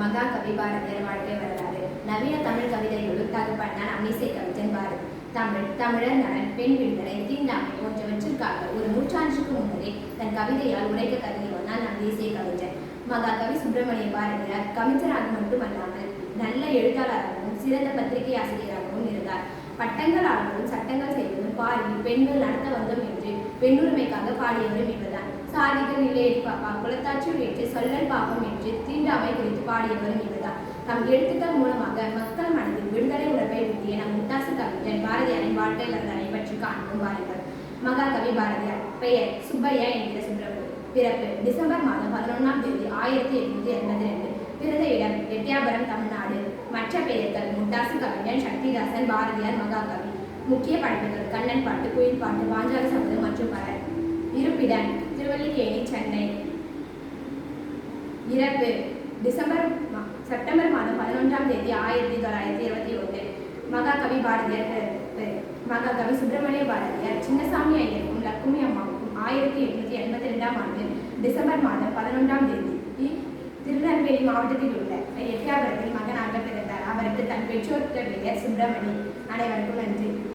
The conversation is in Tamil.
மகா கவி பாரதியர் வாழ்க்கை வரலாறு. நவீன தமிழ் கவிதைகளுள் தகப்பன்னான் அமிசை கவிஞன் பாரதி. தமிழ் தமிழர் நலன் பெண் விடுதலை தீண்டாமை போன்றவற்றிற்காக ஒரு நூற்றாண்டுக்கு முன்னரே தன் கவிதையால் உரைக்க கருதியவனால் நம் தேசிய கவிஞர். மகாகவி சுப்பிரமணிய பாரதியார் கவிஞராக மட்டுமல்லாமல் நல்ல எழுத்தாளராகவும் சிறந்த பத்திரிகை ஆசிரியராகவும் இருந்தார். பட்டங்கள் சட்டங்கள் செய்வதும் பாரி பெண்கள் நடத்த வந்தோம் என்று பெண்ணுரிமைக்காக பாடியவரும் இவர்தான். சாதிகள் நிலையடி பாப்பா குலத்தாட்சியில் ஏற்று சொல்லல் பாவம் என்று தீண்டாமை குறித்து பாடியவரும் இவர்தான். தம் எழுத்துக்கள் மூலமாக மக்கள் மனதில் விடுதலை உணர்வை ஊட்டிய நம் முத்தாசு கவிஞன் பாரதியாரின் வாழ்க்கை வரலாறை பற்றி காண்போம் வாருங்கள். மகாகவி பாரதியார் பெயர் சுப்பையா என்கிற சுப்பிரமணியன் பிறப்பு டிசம்பர் மாதம் பதினொன்றாம் தேதி ஆயிரத்தி எட்நூத்தி எண்பத்தி ரெண்டு பிறந்த இடம் எட்டியாபுரம் தமிழ்நாடு. மற்ற பெயர்கள் முட்டாசு கவிஞன் சக்திதாசன் பாரதியார் மகாகவி. முக்கிய படைப்புகள் கண்ணன் பாட்டு குயில் பாட்டு பாஞ்சால சபதம் மற்றும் பலர் இருப்பிடம் திருவல்லிக்கேணி சென்னை. இறப்பு. டிசம்பர் செப்டம்பர் மாதம் பதினொன்றாம் தேதி ஆயிரத்தி தொள்ளாயிரத்தி இருபத்தி ஒன்று. மகாகவி பாரதியார் பிறப்பு. மகாகவி சுப்பிரமணிய பாரதியார் சின்னசாமி ஐயருக்கும் லக்குமி அம்மாவுக்கும் ஆயிரத்தி எட்நூத்தி எண்பத்தி ரெண்டாம் ஆண்டு டிசம்பர் மாதம் பதினொன்றாம் தேதி திருநெல்வேலி மாவட்டத்தில் உள்ள எட்டியாபுரத்தில் மகனாக பிறந்தார். அவருக்கு தன் பெற்றோர்கள் பெயர் சுப்பிரமணி. அனைவருக்கும் நன்றி.